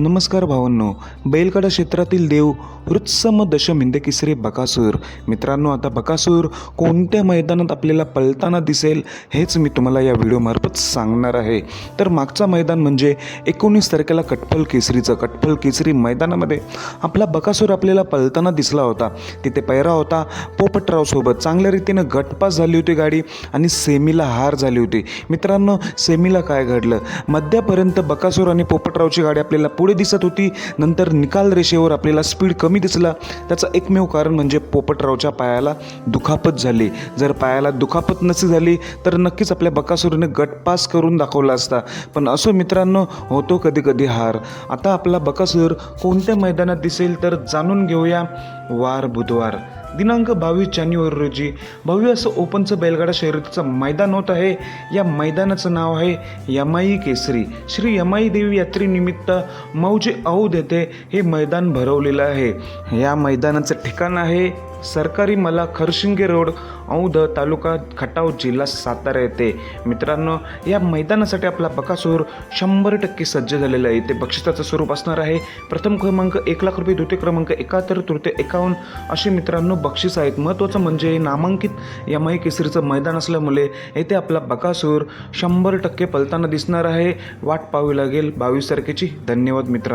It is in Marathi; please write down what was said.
नमस्कार भावांनो. बैलगाडा क्षेत्रातील देव वृत्सम दशम हिंदकेसरी बकासूर. मित्रांनो आता बकासूर कोणत्या मैदानात आपल्याला पळताना दिसेल हेच मी तुम्हाला या व्हिडिओमार्फत सांगणार आहे. तर मागचा मैदान म्हणजे एकोणीस तारखेला कटफल केसरीचं. कटफल केसरी मैदानामध्ये आपला बकासूर आपल्याला पळताना दिसला होता. तिथे पैरा होता पोपटरावसोबत चांगल्या रीतीनं गटपास झाली होती गाडी आणि सेमीला हार झाली होती. मित्रांनो सेमीला काय घडलं? मध्यापर्यंत बकासूर आणि पोपटरावची गाडी आपल्याला पुढे दिसत होती. नंतर निकाल रेषेवर आपल्याला स्पीड कमी दिसला. त्याचं एकमेव कारण म्हणजे पोपटरावच्या पायाला दुखापत झाली. जर पायाला दुखापत नसे झाली तर नक्कीच आपल्या बकासूरने गटपास करून दाखवला असता. पण असो मित्रांनो होतो कधी कधी हार. आता आपला बकासूर कोणत्या मैदानात दिसेल तर जाणून घेऊया. वार बुधवार. दिनांक बावीस जानेवारी रोजी भव्य असं ओपनचं बैलगाडा शर्यतीचं मैदान होत आहे. या मैदानाचं नाव आहे यमाई केसरी. श्री यमाई देवी यात्रेनिमित्त मौजे औद येथे हे मैदान भरवलेलं आहे. या मैदानाचं ठिकाण आहे सरकारी मला खरशिंगे रोड औंध तालुका खटाव जिल्हा सातारा येथे. मित्रांनो या मैदानासाठी आपला बकासूर शंभर टक्के सज्ज झालेला आहे. ते बक्षिसाचं स्वरूप असणार आहे. प्रथम क्रमांक एक लाख रुपये द्वितीय क्रमांक एकाहत्तर तृतीय एकावन्न. असे मित्रांनो बक्षीस आहेत. महत्त्वाचं म्हणजे नामांकित यमाई केसरीचं मैदान असल्यामुळे येथे आपला बकासूर शंभर टक्के पलताना दिसणार आहे. वाट पाहावी लागेल. बावीस तारखेची. धन्यवाद मित्रांनो.